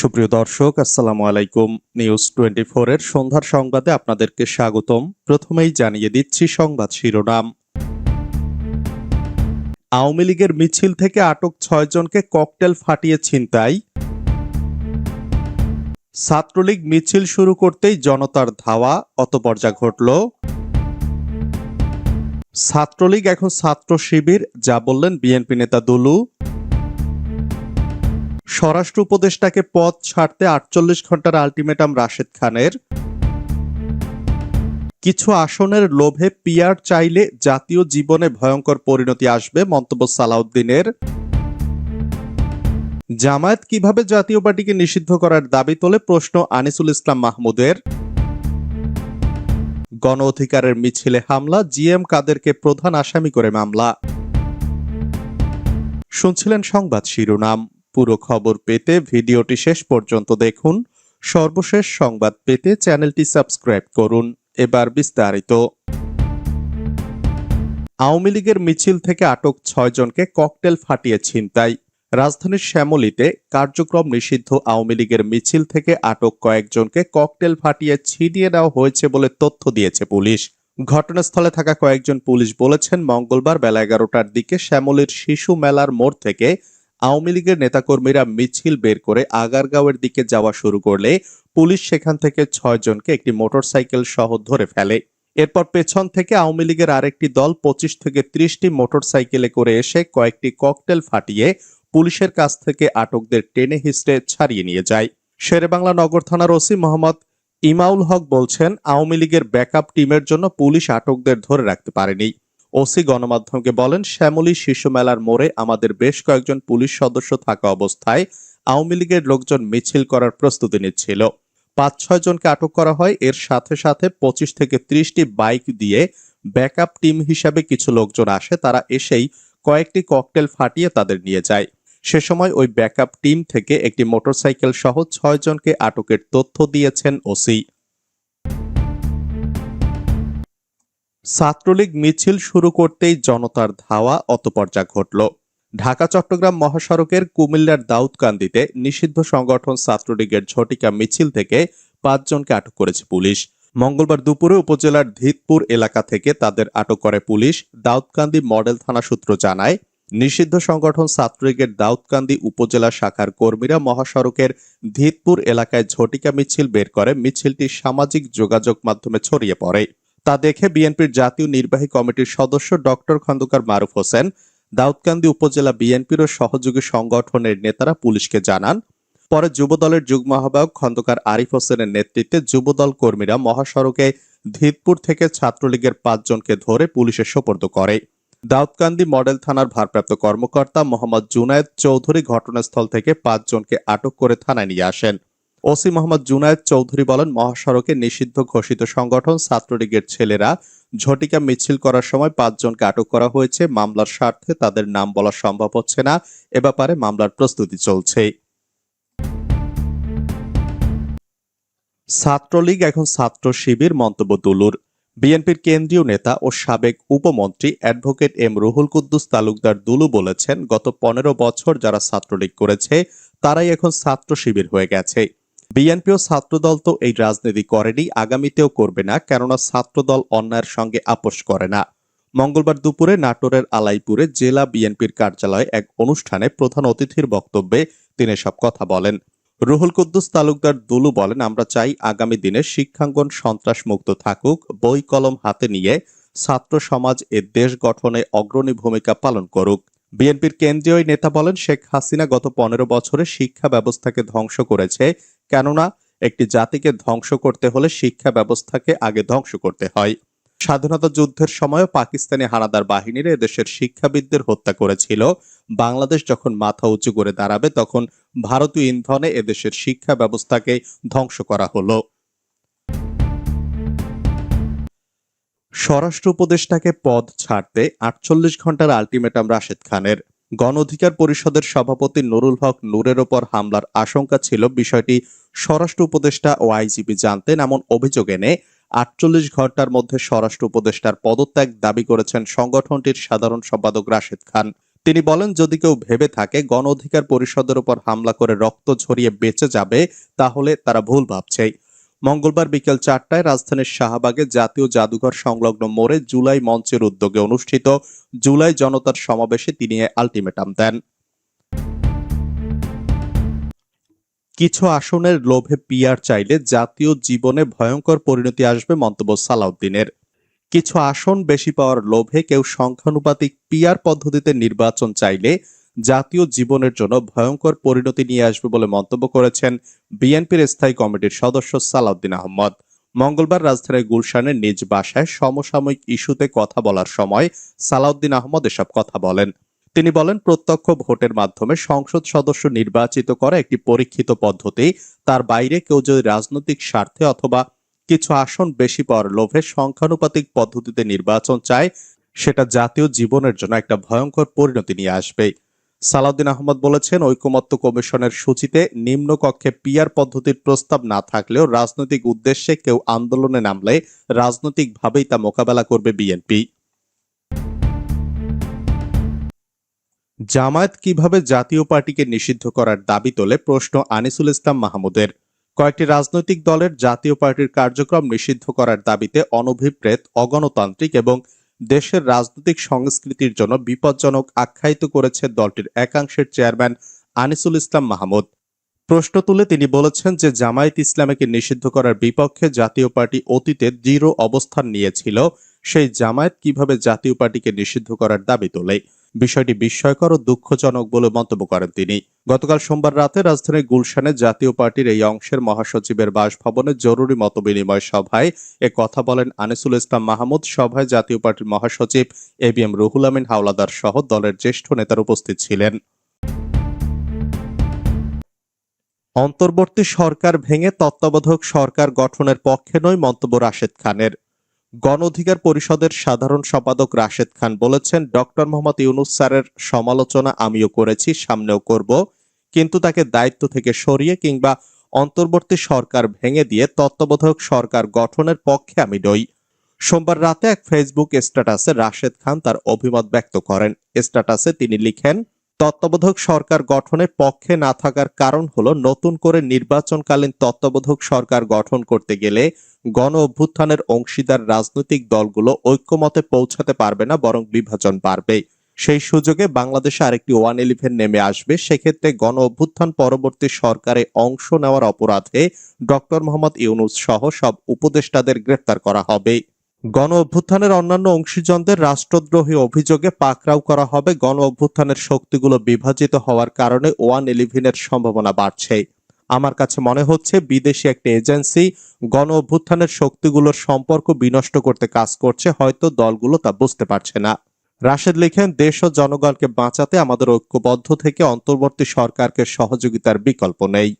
সুপ্রিয় দর্শক, আসসালামু আলাইকুম। নিউজ টোয়েন্টি এর সন্ধ্যার সংবাদে আপনাদেরকে স্বাগতম। প্রথমেই জানিয়ে দিচ্ছি সংবাদ শিরোনাম। আওয়ামী লীগের মিছিল থেকে আটক ছয়জনকে ককটেল ফাটিয়ে ছিনতাই। ছাত্রলীগ মিছিল শুরু করতেই জনতার ধাওয়া, অতপর যা ঘটল। ছাত্রলীগ এখন ছাত্র শিবির, যা বললেন বিএনপি নেতা দুলু। স্বরাষ্ট্র উপদেষ্টাকে পদ ছাড়তে আটচল্লিশ ঘণ্টার আলটিমেটাম রাশেদ খানের। কিছু আসনের লোভে পিয়ার চাইলে জাতীয় জীবনে ভয়ঙ্কর পরিণতি আসবে মন্তব্য সালাউদ্দিনের। জামায়াত কীভাবে জাতীয় পার্টিকে নিষিদ্ধ করার দাবি তোলে প্রশ্ন আনিসুল ইসলাম মাহমুদের। গণ অধিকারের মিছিলে হামলা, জিএম কাদেরকে প্রধান আসামি করে মামলা। শুনছিলেন সংবাদ শিরোনাম। পুরো খবর পেতে ভিডিওটি শেষ পর্যন্ত দেখুন। সর্বশেষ সংবাদ পেতে চ্যানেলটি সাবস্ক্রাইব করুন। এবার বিস্তারিত। আওয়ামী লীগের মিছিল থেকে আটক ছয়জনকে ককটেল ফাটিয়ে ছিনতাই। রাজধানীর শ্যামলীতে কার্যক্রম নিষিদ্ধ আওয়ামী লীগের মিছিল থেকে আটক কয়েকজনকে ককটেল ফাটিয়ে ছিনিয়ে নেওয়া হয়েছে বলে তথ্য দিয়েছে পুলিশ। ঘটনাস্থলে থাকা কয়েকজন পুলিশ বলেছেন, মঙ্গলবার বেলা এগারোটার দিকে শ্যামলীর শিশু মেলার মোড় থেকে আওয়ামী লীগের নেতাকর্মীরা মিছিল বের করে আগারগাঁওয়ের দিকে যাওয়া শুরু করলে পুলিশ সেখান থেকে ছয়জনকে একটি মোটরসাইকেল সহ ধরে ফেলে। এরপর পেছন থেকে আওয়ামী লীগের আরেকটি দল পঁচিশ থেকে ত্রিশটি মোটরসাইকেলে করে এসে কয়েকটি ককটেল ফাটিয়ে পুলিশের কাছ থেকে আটকদের টেনে হিস্টে ছাড়িয়ে নিয়ে যায়। শেরেবাংলা নগর থানার ওসি মোহাম্মদ ইমাউল হক বলছেন, আওয়ামী লীগের ব্যাকআপ টিমের জন্য পুলিশ আটকদের ধরে রাখতে পারেনি। ওসি গণমাধ্যমকে বলেন, শ্যামলী শিশু মেলার মোড়ে আমাদের বেশ কয়েকজন পুলিশ সদস্য থাকা অবস্থায় আওয়ামী লীগের লোকজন মিছিল করার প্রস্তুতি নিচ্ছিল। পাঁচ, ছয় জনকে আটক করা হয়। এর সাথে সাথে পঁচিশ থেকে ত্রিশটি বাইক দিয়ে ব্যাকআপ টিম হিসাবে কিছু লোকজন আসে। তারা এসেই কয়েকটি ককটেল ফাটিয়ে তাদের নিয়ে যায়। সে সময় ওই ব্যাকআপ টিম থেকে একটি মোটরসাইকেল সহ ছয় জনকে আটকের তথ্য দিয়েছেন ওসি। ছাত্রলীগ মিছিল শুরু করতেই জনতার ধাওয়া অতপর্যা ঘটল। ঢাকা, চট্টগ্রাম মহাসড়কের কুমিল্লার দাউদকান্দিতে নিষিদ্ধ সংগঠন ছাত্রলীগের ঝটিকা মিছিল থেকে পাঁচজনকে আটক করেছে পুলিশ। মঙ্গলবার দুপুরে উপজেলার ধিতপুর এলাকা থেকে তাদের আটক করে পুলিশ। দাউদকান্দি মডেল থানা সূত্র জানায়, নিষিদ্ধ সংগঠন ছাত্রলীগের দাউদকান্দি উপজেলা শাখার কর্মীরা মহাসড়কের ধিতপুর এলাকায় ঝটিকা মিছিল বের করে। মিছিলটি সামাজিক যোগাযোগ মাধ্যমে ছড়িয়ে পড়ে। তা দেখে বিএনপির জাতীয় নির্বাহী কমিটির সদস্য ডক্টর খন্দকার মারুফ হোসেন, দাউদকান্দি উপজেলা বিএনপির ও সহযোগী সংগঠনের নেতারা পুলিশকে জানান। পরে যুবদলের যুগ্ম আহ্বায়ক খন্দকার আরিফ হোসেনের নেতৃত্বে যুবদল কর্মীরা মহাসড়কে ধিতপুর থেকে ছাত্রলীগের পাঁচজনকে ধরে পুলিশের সোপর্দ করে। দাউদকান্দি মডেল থানার ভারপ্রাপ্ত কর্মকর্তা মোহাম্মদ জুনায়েদ চৌধুরী ঘটনাস্থল থেকে পাঁচজনকে আটক করে থানায় নিয়ে আসেন। ওসি মোহাম্মদ জুনায়েদ চৌধুরী বলেন, মহাসড়কে নিষিদ্ধ ঘোষিত সংগঠন ছাত্রলীগের ছেলেরা ঝটিকা মিছিল করার সময় পাঁচজনকে আটক করা হয়েছে। মামলার স্বার্থে তাদের নাম বলা সম্ভব হচ্ছে না। এ ব্যাপারে মামলার প্রস্তুতি চলছে। ছাত্রলীগ এখন ছাত্র শিবির মন্তব্য দুলুর বিএনপির কেন্দ্রীয় নেতা ও সাবেক উপমন্ত্রী অ্যাডভোকেট এম রুহুল কুদ্দুস তালুকদার দুলু বলেছেন, গত পনেরো বছর যারা ছাত্রলীগ করেছে, তারাই এখন ছাত্র শিবির হয়ে গেছে। বিএনপি ও ছাত্রদল তো এই রাজনীতি করেনি, আগামীতেও করবে না, কেননা ছাত্রদল অন্যায়ের সঙ্গে আপোষ করে না। মঙ্গলবার দুপুরে নাটোরের আলাইপুরে জেলা বিএনপির কার্যালয়ে এক অনুষ্ঠানে প্রধান অতিথির বক্তব্যে তিনি সব কথা বলেন। রুহুল কুদ্দুস তালুকদার দুলু বলেন, আমরা চাই আগামী দিনে শিক্ষাঙ্গন সন্ত্রাস মুক্ত থাকুক, বই কলম হাতে নিয়ে ছাত্র সমাজ এ দেশ গঠনে অগ্রণী ভূমিকা পালন করুক। বিএনপির কেন্দ্রীয় নেতা বলেন, শেখ হাসিনা গত পনেরো বছরে শিক্ষা ব্যবস্থাকে ধ্বংস করেছে কেননা একটি জাতিকে ধ্বংস করতে হলে শিক্ষা ব্যবস্থাকে আগে ধ্বংস করতে হয়। স্বাধীনতা যুদ্ধের সময়ও পাকিস্তানি হানাদার বাহিনীর এদেশের শিক্ষাবিদদের হত্যা করেছিল। বাংলাদেশ যখন মাথা উঁচু করে দাঁড়াবে, তখন ভারতীয় ইন্ধনে এদেশের শিক্ষা ব্যবস্থাকে ধ্বংস করা হলো। স্বরাষ্ট্র উপদেষ্টাকে পদ ছাড়তে আটচল্লিশ ঘণ্টার আলটিমেটাম রাশেদ খানের। গণ অধিকার পরিষদের সভাপতি নুরুল হক নূরের ওপর হামলার আশঙ্কা ছিল। বিষয়টি স্বরাষ্ট্র উপদেষ্টা ও আইজিপি জানতেন, এমন অভিযোগ এনে আটচল্লিশ ঘণ্টার মধ্যে স্বরাষ্ট্র উপদেষ্টার পদত্যাগ দাবি করেছেন সংগঠনটির সাধারণ সম্পাদক রাশেদ খান। তিনি বলেন, যদি কেউ ভেবে থাকে গণ অধিকার পরিষদের উপর হামলা করে রক্ত ঝরিয়ে বেঁচে যাবে, তাহলে তারা ভুল ভাবছে মঙ্গলবার বিকেল চারটায় রাজধানীর শাহবাগে জাতীয় জাদুঘর সংলগ্ন মোড়ে জুলাই মঞ্চের উদ্যোগে অনুষ্ঠিত জুলাই জনতার সমাবেশে তিনি আলটিমেটাম দেন। কিছু আসনের লোভে পিয়ার চাইলে জাতীয় জীবনে ভয়ঙ্কর পরিণতি আসবে মন্তব্য সালাউদ্দিনের। কিছু আসন বেশি পাওয়ার লোভে কেউ সংখ্যানুপাতিক পিয়ার পদ্ধতিতে নির্বাচন চাইলে জাতীয় জীবনের জন্য ভয়ঙ্কর পরিণতি নিয়ে আসবে বলে মন্তব্য করেছেন বিএনপির স্থায়ী কমিটির সদস্য সালাউদ্দিন আহমদ। মঙ্গলবার রাজধানীর গুলশানের নিজ বাসায় সমসাময়িক ইস্যুতে কথা বলার সময় সালাউদ্দিন আহমদ এসব কথা বলেন। তিনি বলেন, প্রত্যক্ষ ভোটের মাধ্যমে সংসদ সদস্য নির্বাচিত করা একটি পরীক্ষিত পদ্ধতি। তার বাইরে কেউ যদি রাজনৈতিক স্বার্থে অথবা কিছু আসন বেশি পাওয়ার লোভে সংখ্যানুপাতিক পদ্ধতিতে নির্বাচন চায়, সেটা জাতীয় জীবনের জন্য একটা ভয়ঙ্কর পরিণতি নিয়ে আসবে সালাউদ্দিন আহমদ বলেছেন, ঐকমত্য কমিশনের সূচিতে নিম্নকক্ষে পিয়ার পদ্ধতির প্রস্তাব না থাকলেও রাজনৈতিক উদ্দেশ্যে কেউ আন্দোলনে নামলে রাজনৈতিকভাবেই তা মোকাবেলা করবে বিএনপি। জামায়াত কীভাবে জাতীয় পার্টিকে নিষিদ্ধ করার দাবি তোলে প্রশ্ন আনিসুল ইসলাম মাহমুদের। কয়েকটি রাজনৈতিক দলের জাতীয় পার্টির কার্যক্রম নিষিদ্ধ করার দাবিতে অনভিপ্রেত, অগণতান্ত্রিক এবং দেশের রাজনৈতিক সংস্কৃতির জন্য বিপজ্জনক আখ্যায়িত করেছে দলটির একাংশের চেয়ারম্যান আনিসুল ইসলাম মাহমুদ। প্রশ্ন তুলে তিনি বলেছেন যে জামায়াত ইসলামীকে নিষিদ্ধ করার বিপক্ষে জাতীয় পার্টি অতীতে দৃঢ় অবস্থান নিয়েছিল। সেই জামায়াত কীভাবে জাতীয় পার্টিকে নিষিদ্ধ করার দাবি তোলে? বিষয়টি বিস্ময়কর ও দুঃখজনক বলে মন্তব্য করেন তিনি। গতকাল সোমবার রাতে রাজধানীর গুলশানে জাতীয় পার্টির এই অংশের মহাসচিবের বাসভবনে জরুরি মতবিনিময় সভায় এ কথা বলেন আনিসুল ইসলাম মাহমুদ। সভায় জাতীয় পার্টির মহাসচিব A B M Ruhul Amin Howladar সহ দলের জ্যেষ্ঠ নেতারা উপস্থিত ছিলেন। অন্তর্বর্তী সরকার ভেঙে তত্ত্বাবধায়ক সরকার গঠনের পক্ষে নয় মন্তব্য রাশেদ খানের। গণ অধিকার পরিষদের সাধারণ সম্পাদক রাশেদ খান বলেছেন, ডক্টর মোহাম্মদ ইউনুস স্যারের সমালোচনা আমিও করেছি, সামনেও করব। কিন্তু তাকে দায়িত্ব থেকে সরিয়ে কিংবা অন্তর্বর্তী সরকার ভেঙে দিয়ে তত্ত্বাবধায়ক সরকার গঠনের পক্ষে আমি নই। সোমবার রাতে এক ফেসবুক স্ট্যাটাসে রাশেদ খান তার অভিমত ব্যক্ত করেন। স্ট্যাটাসে তিনি লিখেন, তত্ত্বাবধায়ক সরকার গঠনের পক্ষে না থাকার কারণ হলো নতুন করে নির্বাচনকালীন তত্ত্বাবধায়ক সরকার গঠন করতে গেলে গণ অভ্যুত্থানের অংশীদার রাজনৈতিক দলগুলো ঐক্যমতে পৌঁছাতে পারবে না, বরং বিভাজন বাড়বে। সেই সুযোগে বাংলাদেশে আরেকটি ওয়ান ইলেভেন নেমে আসবে। সেক্ষেত্রে গণ অভ্যুত্থান পরবর্তী সরকারে অংশ নেওয়ার অপরাধে ডক্টর মোহাম্মদ ইউনুস সহ সব উপদেষ্টাদের গ্রেফতার করা হবে। গণ অভ্যুত্থানের অন্যান্য অংশীজনদের রাষ্ট্রদ্রোহী অভিযোগে পাকরাও করা হবে। গণ অভ্যুত্থানের শক্তিগুলো বিভাজিত হওয়ার কারণে ওয়ান ইলেভেনের সম্ভাবনা বাড়ছে। আমার কাছে মনে হচ্ছে বিদেশি একটি এজেন্সি গণ অভ্যুত্থানের শক্তিগুলোর সম্পর্ক বিনষ্ট করতে কাজ করছে, হয়তো দলগুলো তা বুঝতে পারছে না। রাশেদ লিখেন, দেশ ও জনগণকে বাঁচাতে আমাদের ঐক্যবদ্ধ থেকে অন্তর্বর্তী সরকারকে সহযোগিতার বিকল্প নেই।